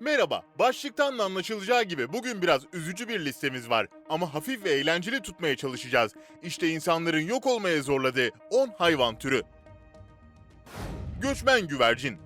Merhaba, başlıktan da anlaşılacağı gibi bugün biraz üzücü bir listemiz var. Ama hafif ve eğlenceli tutmaya çalışacağız. İşte insanların yok olmaya zorladığı 10 hayvan türü. Göçmen güvercin.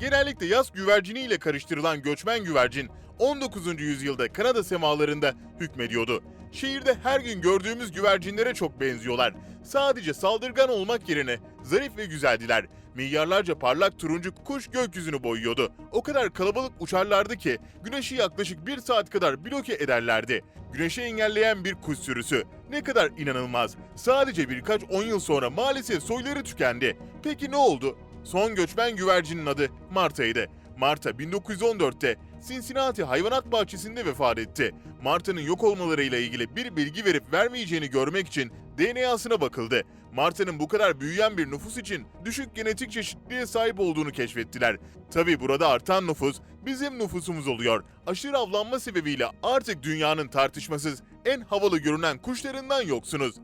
Genellikle yaz güvercini ile karıştırılan göçmen güvercin 19. yüzyılda Kanada semalarında hükmediyordu. Şehirde her gün gördüğümüz güvercinlere çok benziyorlar. Sadece saldırgan olmak yerine zarif ve güzeldiler. Milyarlarca parlak turuncu kuş gökyüzünü boyuyordu. O kadar kalabalık uçarlardı ki güneşi yaklaşık bir saat kadar bloke ederlerdi. Güneşi engelleyen bir kuş sürüsü. Ne kadar inanılmaz. Sadece birkaç on yıl sonra maalesef soyları tükendi. Peki ne oldu? Son göçmen güvercinin adı Marta'ydı. Marta 1914'te Cincinnati Hayvanat Bahçesi'nde vefat etti. Marta'nın yok olmalarıyla ilgili bir bilgi verip vermeyeceğini görmek için DNA'sına bakıldı. Marta'nın bu kadar büyüyen bir nüfus için düşük genetik çeşitliliğe sahip olduğunu keşfettiler. Tabi burada artan nüfus bizim nüfusumuz oluyor. Aşırı avlanma sebebiyle artık dünyanın tartışmasız en havalı görünen kuşlarından yoksunuz.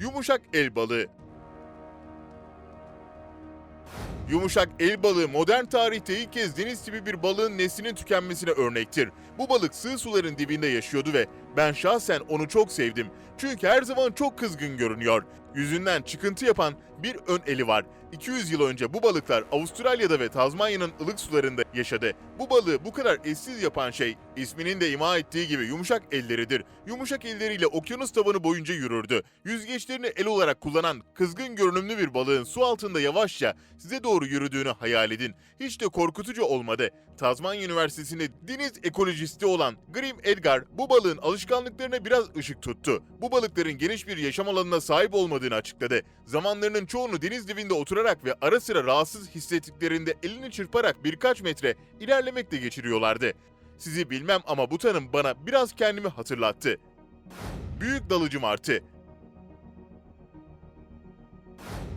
Yumuşak el balığı Yumuşak el balığı modern tarihte ilk kez deniz tipi bir balığın neslinin tükenmesine örnektir. Bu balık sığ suların dibinde yaşıyordu ve ben şahsen onu çok sevdim. Çünkü her zaman çok kızgın görünüyor. Yüzünden çıkıntı yapan bir ön eli var. 200 yıl önce bu balıklar Avustralya'da ve Tazmanya'nın ılık sularında yaşadı. Bu balığı bu kadar eşsiz yapan şey isminin de ima ettiği gibi yumuşak elleridir. Yumuşak elleriyle okyanus tabanı boyunca yürürdü. Yüzgeçlerini el olarak kullanan kızgın görünümlü bir balığın su altında yavaşça size doğru yürüdüğünü hayal edin. Hiç de korkutucu olmadı. Tazmanya Üniversitesi'nde deniz ekolojisti olan Grim Edgar bu balığın alışkanlıklarına biraz ışık tuttu. Bu balıkların geniş bir yaşam alanına sahip olmadığını açıkladı. Zamanlarının çoğunu deniz dibinde oturarak ve ara sıra rahatsız hissettiklerinde elini çırparak birkaç metre ilerlemekle geçiriyorlardı. Sizi bilmem ama bu tanım bana biraz kendimi hatırlattı. Büyük dalıcı martı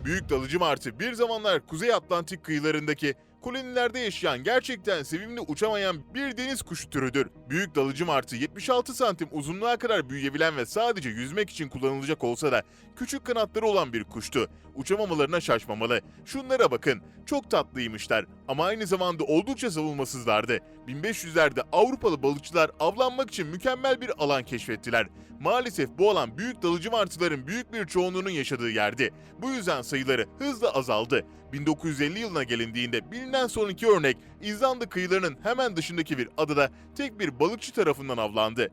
Büyük dalıcı martı bir zamanlar Kuzey Atlantik kıyılarındaki kolonilerde yaşayan gerçekten sevimli uçamayan bir deniz kuşu türüdür. Büyük dalıcı martı 76 santim uzunluğa kadar büyüyebilen ve sadece yüzmek için kullanılacak olsa da küçük kanatları olan bir kuştu. Uçamamalarına şaşmamalı. Şunlara bakın. Çok tatlıymışlar ama aynı zamanda oldukça savunmasızlardı. 1500'lerde Avrupalı balıkçılar avlanmak için mükemmel bir alan keşfettiler. Maalesef bu alan büyük dalıcı martıların büyük bir çoğunluğunun yaşadığı yerdi. Bu yüzden sayıları hızla azaldı. 1950 yılına gelindiğinde bilinen son iki örnek İzlanda kıyılarının hemen dışındaki bir adada tek bir balıkçı tarafından avlandı.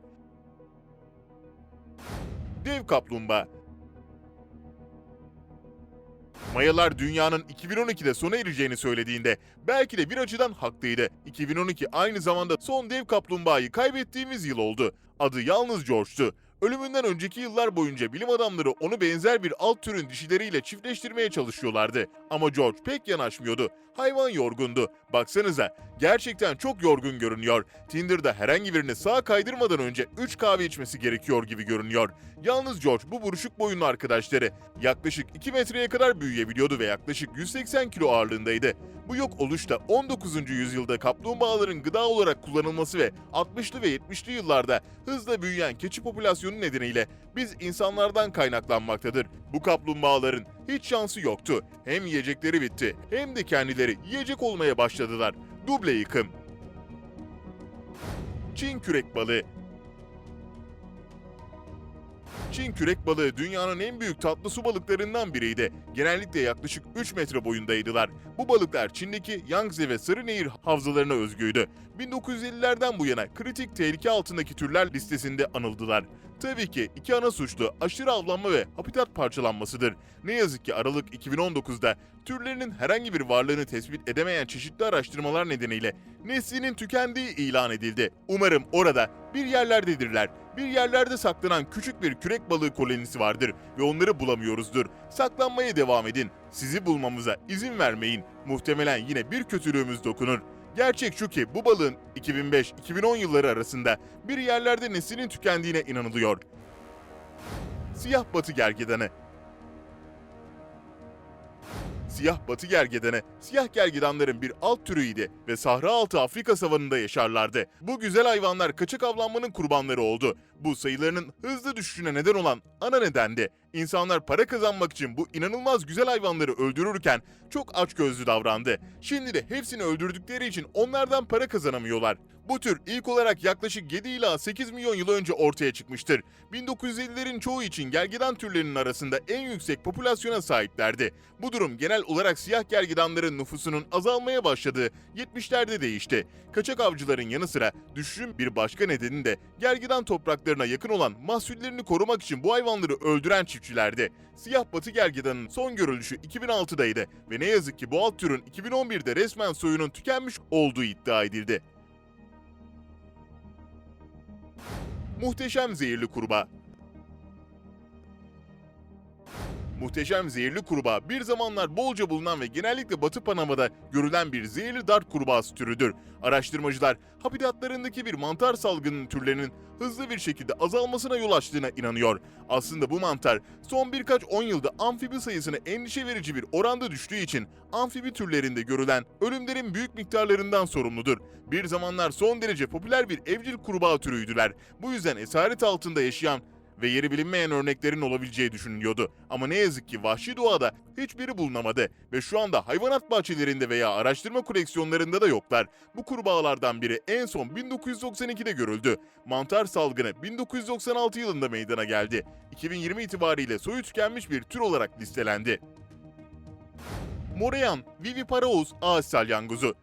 Dev kaplumbağa Mayalar dünyanın 2012'de sona ereceğini söylediğinde belki de bir açıdan haklıydı. 2012 aynı zamanda son dev kaplumbağayı kaybettiğimiz yıl oldu. Adı yalnız George'tu. Ölümünden önceki yıllar boyunca bilim adamları onu benzer bir alt türün dişileriyle çiftleştirmeye çalışıyorlardı. Ama George pek yanaşmıyordu. Hayvan yorgundu. Baksanıza gerçekten çok yorgun görünüyor. Tinder'da herhangi birini sağa kaydırmadan önce 3 kahve içmesi gerekiyor gibi görünüyor. Yalnız George bu buruşuk boyunlu arkadaşları yaklaşık 2 metreye kadar büyüyebiliyordu ve yaklaşık 180 kilo ağırlığındaydı. Bu yok oluş da 19. yüzyılda kaplumbağaların gıda olarak kullanılması ve 60'lı ve 70'li yıllarda hızla büyüyen keçi popülasyonu nedeniyle biz insanlardan kaynaklanmaktadır. Bu kaplumbağaların hiç şansı yoktu. Hem yiyecekleri bitti hem de kendileri yiyecek olmaya başladılar. Duble yıkım. Çin kürek balığı Çin kürek balığı dünyanın en büyük tatlı su balıklarından biriydi. Genellikle yaklaşık 3 metre boyundaydılar. Bu balıklar Çin'deki Yangtze ve Sarı Nehir havzalarına özgüydü. 1950'lerden bu yana kritik tehlike altındaki türler listesinde anıldılar. Tabii ki iki ana suçlu aşırı avlanma ve habitat parçalanmasıdır. Ne yazık ki Aralık 2019'da türlerinin herhangi bir varlığını tespit edemeyen çeşitli araştırmalar nedeniyle neslinin tükendiği ilan edildi. Umarım orada bir yerlerdedirler. Bir yerlerde saklanan küçük bir kürek balığı kolonisi vardır ve onları bulamıyoruzdur. Saklanmaya devam edin. Sizi bulmamıza izin vermeyin. Muhtemelen yine bir kötülüğümüz dokunur. Gerçek şu ki bu balığın 2005-2010 yılları arasında bir yerlerde neslinin tükendiğine inanılıyor. Siyah batı gergedanı Siyah batı gergedanı, siyah gergedanların bir alt türüydü ve Sahra altı Afrika savanında yaşarlardı. Bu güzel hayvanlar kaçak avlanmanın kurbanları oldu. Bu sayılarının hızlı düşüşüne neden olan ana neden de insanlar para kazanmak için bu inanılmaz güzel hayvanları öldürürken çok açgözlü davrandı. Şimdi de hepsini öldürdükleri için onlardan para kazanamıyorlar. Bu tür ilk olarak yaklaşık 7 ila 8 milyon yıl önce ortaya çıkmıştır. 1950'lerin çoğu için gergedan türlerinin arasında en yüksek popülasyona sahiplerdi. Bu durum genel olarak siyah gergedanların nüfusunun azalmaya başladığı 70'lerde değişti. Kaçak avcıların yanı sıra düşüşün bir başka nedeni de gergedan topraklarına yakın olan mahsullerini korumak için bu hayvanları öldüren çiftçilerdi. Siyah batı gergedanın son görülüşü 2006'daydı ve ne yazık ki bu alt türün 2011'de resmen soyunun tükenmiş olduğu iddia edildi. Muhteşem zehirli kurbağa. Muhteşem zehirli kurbağa bir zamanlar bolca bulunan ve genellikle Batı Panama'da görülen bir zehirli dart kurbağası türüdür. Araştırmacılar habitatlarındaki bir mantar salgının türlerinin hızlı bir şekilde azalmasına yol açtığına inanıyor. Aslında bu mantar son birkaç on yılda amfibi sayısını endişe verici bir oranda düştüğü için amfibi türlerinde görülen ölümlerin büyük miktarlarından sorumludur. Bir zamanlar son derece popüler bir evcil kurbağa türüydüler. Bu yüzden esaret altında yaşayan ve yeri bilinmeyen örneklerin olabileceği düşünülüyordu. Ama ne yazık ki vahşi doğada hiçbiri bulunamadı ve şu anda hayvanat bahçelerinde veya araştırma koleksiyonlarında da yoklar. Bu kurbağalardan biri en son 1992'de görüldü. Mantar salgını 1996 yılında meydana geldi. 2020 itibariyle soyu tükenmiş bir tür olarak listelendi. Moreyan viviparaus ağaç salyangozu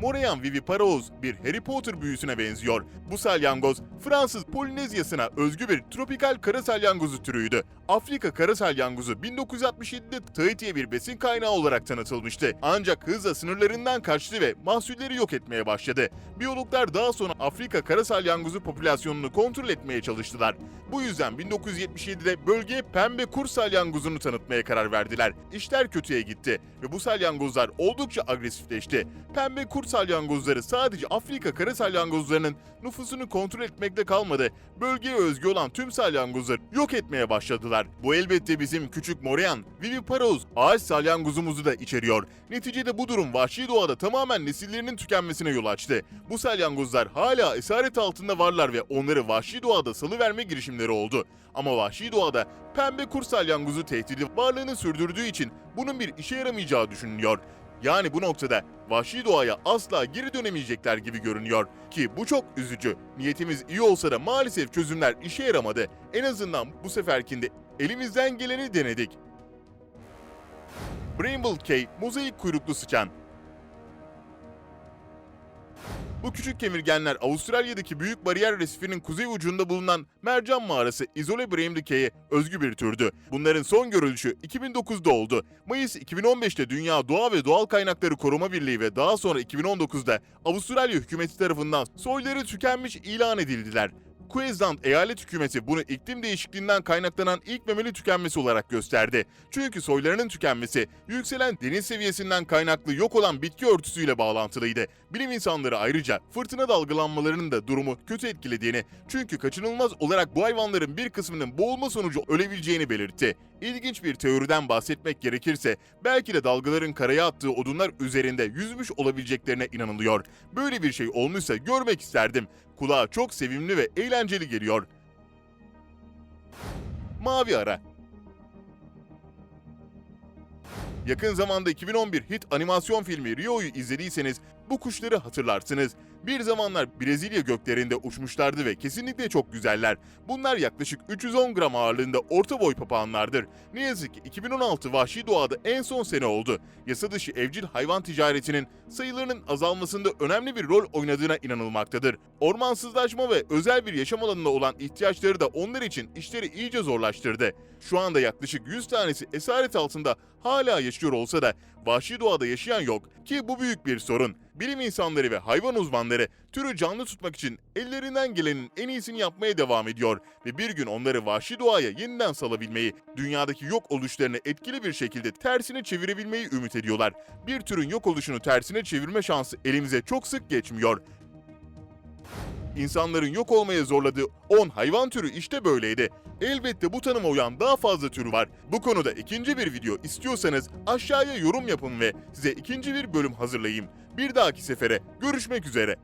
Moreyan viviparaus bir Harry Potter büyüsüne benziyor. Bu salyangoz Fransız Polinezyasına özgü bir tropikal kara salyangozu türüydü. Afrika kara salyangozu 1967'de Tahiti'ye bir besin kaynağı olarak tanıtılmıştı. Ancak hızla sınırlarından kaçtı ve mahsulleri yok etmeye başladı. Biyologlar daha sonra Afrika kara salyangozu popülasyonunu kontrol etmeye çalıştılar. Bu yüzden 1977'de bölgeye pembe kur salyangozunu tanıtmaya karar verdiler. İşler kötüye gitti ve bu salyangozlar oldukça agresifleşti. Pembe kur salyangozları sadece Afrika kara salyangozlarının nüfusunu kontrol etmekte kalmadı. Bölgeye özgü olan tüm salyangozları yok etmeye başladılar. Bu elbette bizim küçük Morean, Viviparous ağaç salyangozumuzu da içeriyor. Neticede bu durum vahşi doğada tamamen nesillerinin tükenmesine yol açtı. Bu salyangozlar hala esaret altında varlar ve onları vahşi doğada salıverme girişimleri oldu. Ama vahşi doğada pembe kur salyangozu tehdidi varlığını sürdürdüğü için bunun bir işe yaramayacağı düşünülüyor. Yani bu noktada vahşi doğaya asla geri dönemeyecekler gibi görünüyor. Ki bu çok üzücü. Niyetimiz iyi olsa da maalesef çözümler işe yaramadı. En azından bu seferkinde elimizden geleni denedik. Bramble Cay, mozaik kuyruklu sıçan. Bu küçük kemirgenler Avustralya'daki Büyük Bariyer Resifi'nin kuzey ucunda bulunan mercan mağarası izole Bramble özgü bir türdü. Bunların son görülüşü 2009'da oldu. Mayıs 2015'te Dünya Doğa ve Doğal Kaynakları Koruma Birliği ve daha sonra 2019'da Avustralya hükümeti tarafından soyları tükenmiş ilan edildiler. Queensland eyalet hükümeti bunu iklim değişikliğinden kaynaklanan ilk memeli tükenmesi olarak gösterdi. Çünkü soylarının tükenmesi yükselen deniz seviyesinden kaynaklı yok olan bitki örtüsüyle bağlantılıydı. Bilim insanları ayrıca fırtına dalgalanmalarının da durumu kötü etkilediğini, çünkü kaçınılmaz olarak bu hayvanların bir kısmının boğulma sonucu ölebileceğini belirtti. İlginç bir teoriden bahsetmek gerekirse belki de dalgaların karaya attığı odunlar üzerinde yüzmüş olabileceklerine inanılıyor. Böyle bir şey olmuşsa görmek isterdim. Kulağa çok sevimli ve eğlenceli geliyor. Mavi Ara Yakın zamanda 2011 hit animasyon filmi Rio'yu izlediyseniz bu kuşları hatırlarsınız. Bir zamanlar Brezilya göklerinde uçmuşlardı ve kesinlikle çok güzeller. Bunlar yaklaşık 310 gram ağırlığında orta boy papağanlardır. Ne yazık ki 2016 vahşi doğada en son sene oldu. Yasa dışı evcil hayvan ticaretinin sayılarının azalmasında önemli bir rol oynadığına inanılmaktadır. Ormansızlaşma ve özel bir yaşam alanına olan ihtiyaçları da onlar için işleri iyice zorlaştırdı. Şu anda yaklaşık 100 tanesi esaret altında hala yaşıyor olsa da vahşi doğada yaşayan yok ki bu büyük bir sorun. Bilim insanları ve hayvan uzmanları türü canlı tutmak için ellerinden gelenin en iyisini yapmaya devam ediyor ve bir gün onları vahşi doğaya yeniden salabilmeyi, dünyadaki yok oluşlarını etkili bir şekilde tersine çevirebilmeyi ümit ediyorlar. Bir türün yok oluşunu tersine çevirme şansı elimize çok sık geçmiyor. İnsanların yok olmaya zorladığı 10 hayvan türü işte böyleydi. Elbette bu tanıma uyan daha fazla türü var. Bu konuda ikinci bir video istiyorsanız aşağıya yorum yapın ve size ikinci bir bölüm hazırlayayım. Bir dahaki sefere görüşmek üzere.